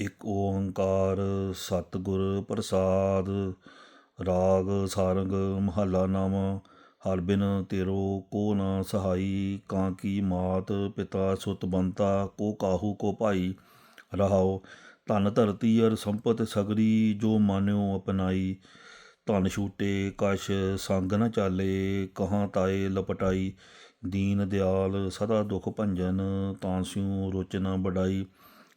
ਇੱਕ ਓੰਕਾਰ ਸਤਿਗੁਰ ਪ੍ਰਸਾਦ, ਰਾਗ ਸਾਰੰਗ ਮਹੱਲਾ ਨਵ ਹਰ ਬਿਨ ਤੇਰੋ ਕੋ ਨਾ ਸਹਾਈ, ਕਾਂ ਕੀ ਮਾਤ ਪਿਤਾ ਸੁਤ ਬੰਤਾ, ਕੋ ਕਾਹੂ ਕੋ ਭਾਈ ਰਹਾਓ ਧਨ ਧਰਤੀ ਅਰ ਸੰਪਤ ਸਗਰੀ, ਜੋ ਮਾਨਿਓ ਅਪਨਾਈ। ਧਨ ਛੂਟੇ ਕਛ ਸੰਗ ਨ ਚਾਲੇ, ਕਹਾਂ ਤਾਏ ਲਪਟਾਈ। ਦੀਨ ਦਿਆਲ ਸਦਾ ਦੁਖ ਭੰਜਨ ਤਾਂਸਿਉ ਰੁਚ ਨ ਬਡਾਈ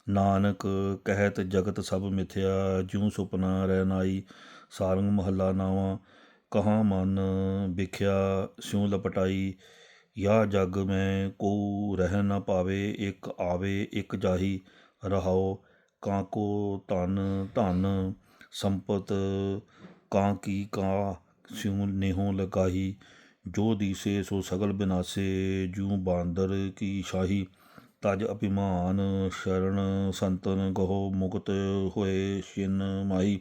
ਨਾਨਕ ਕਹਿਤ ਜਗਤ ਸਭ ਮਿਥਿਆ, ਜਿਉ ਸੁਪਨਾ ਰਹਿਨਾਈ ਸਾਰੰਗ ਮਹੱਲਾ ਨਾਵਾਂ, ਕਹਾਂ ਮਨ ਵਿਖਿਆ, ਸਿਉ ਲਪਟਾਈ, ਯਾ ਜਗ ਮੈਂ ਕੋ ਰਹਿ ਨਾ ਪਾਵੇ, ਇੱਕ ਆਵੇ, ਇੱਕ ਜਾਹੀ ਰਹਾਓ ਕਾਂ ਕੋ ਧਨ ਧਨ ਸੰਪਤ, ਕਾਂ ਕੀ ਕਾ ਸਿਉ ਨਿਹੋ ਲਗਾਹੀ, ਜੋ ਦੀਸੇ ਸੋ ਸਗਲ ਬਿਨਾਸੇ ਜੂ ਬਾਂਦਰ ਕੀ ਸ਼ਾਹੀ। ਤਜ ਅਭਿਮਾਨ ਸ਼ਰਨ ਸੰਤਨ ਕਹੋ ਮੁਕਤ ਹੋਏ ਛਿਨ ਮਾਈ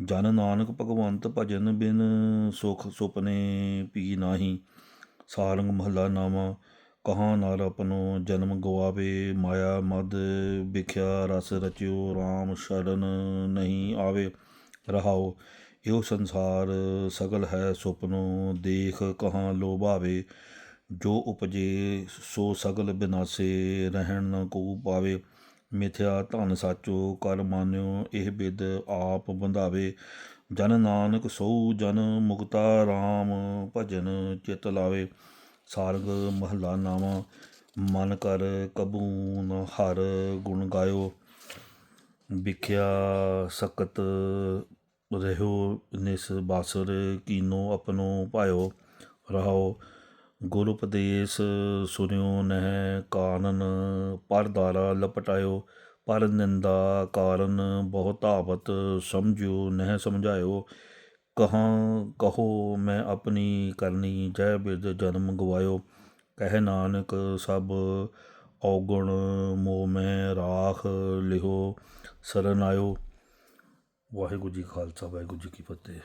ਜਨ ਨਾਨਕ ਭਗਵੰਤ ਭਜਨ ਬਿਨ ਸੁਖ ਸੁਪਨੇ ਪੀ ਨਾਹੀ, ਸਾਰੰਗ ਮਹੱਲਾ ਨਾਵਾਂ ਕਹਾਂ ਨਰ ਆਪਣੋ ਜਨਮ ਗਵਾਵੇ, ਮਾਇਆ ਮਦ ਵਿਖਿਆ ਰਸ ਰਚਿਓ RAM ਸ਼ਰਨ ਨਹੀਂ ਆਵੇ, ਰਹਾਓ, ਇਹੋ ਸੰਸਾਰ ਸਗਲ ਹੈ ਸੁਪਨੋ, ਦੇਖ ਕਹਾਂ ਲੋਭਾਵੇ ਜੋ ਉਪਜੇ ਸੋ ਸਗਲ ਬਿਨਾਸੇ ਰਹਿਣ ਨ ਕੋ ਪਾਵੇ, ਮਿਥਿਆ ਧਨ ਸਾਚੋ ਕਰ ਮਾਨਿਓ, ਇਹ ਬਿਦ ਆਪ ਬੰਧਾਵੇ। ਜਨ ਨਾਨਕ ਸੋ ਜਨ ਮੁਕਤਾ RAM ਭਜਨ ਚਿਤ ਲਾਵੇ। ਸਾਰਗ ਮਹੱਲਾ ਨਾਵਾਂ ਮਨ ਕਰ ਕਬੂਨ ਹਰ ਗੁਣ ਗਾਇਓ। ਵਿਖਿਆ ਸਕਤ ਰਹਿਓ, ਨਿਸ ਬਾਸਰ ਕੀਨੋ ਆਪਣੋ ਪਾਇਓ। ਰਹਾਓ ਗੁਰ ਉਪਦੇਸ਼ ਸੁਨਿਓ ਨਹਿ ਕਾਨਨ, ਪਰ ਦਾਰਾ ਲਪਟਾਇਓ, ਪਰ ਨਿੰਦਾ ਕਾਰਨ ਬਹੁਤਾਵਤ ਸਮਝਿਓ, ਨਹਿ ਸਮਝਾਇਓ, ਕਹਾਂ ਕਹੋ ਮੈਂ ਆਪਣੀ ਕਰਨੀ, ਜੈ ਬਿਰਦ ਜਨਮ ਗਵਾਇਓ, ਕਹਿ ਨਾਨਕ ਸਭ ਔਗਣ ਮੋ ਮੈਂ ਰਾਖ ਲਿਹੋ, ਸਰਨ ਆਇਓ। ਵਾਹਿਗੁਰੂ ਜੀ ਖਾਲਸਾ, ਵਾਹਿਗੁਰੂ ਜੀ ਕੀ ਫਤਿਹ।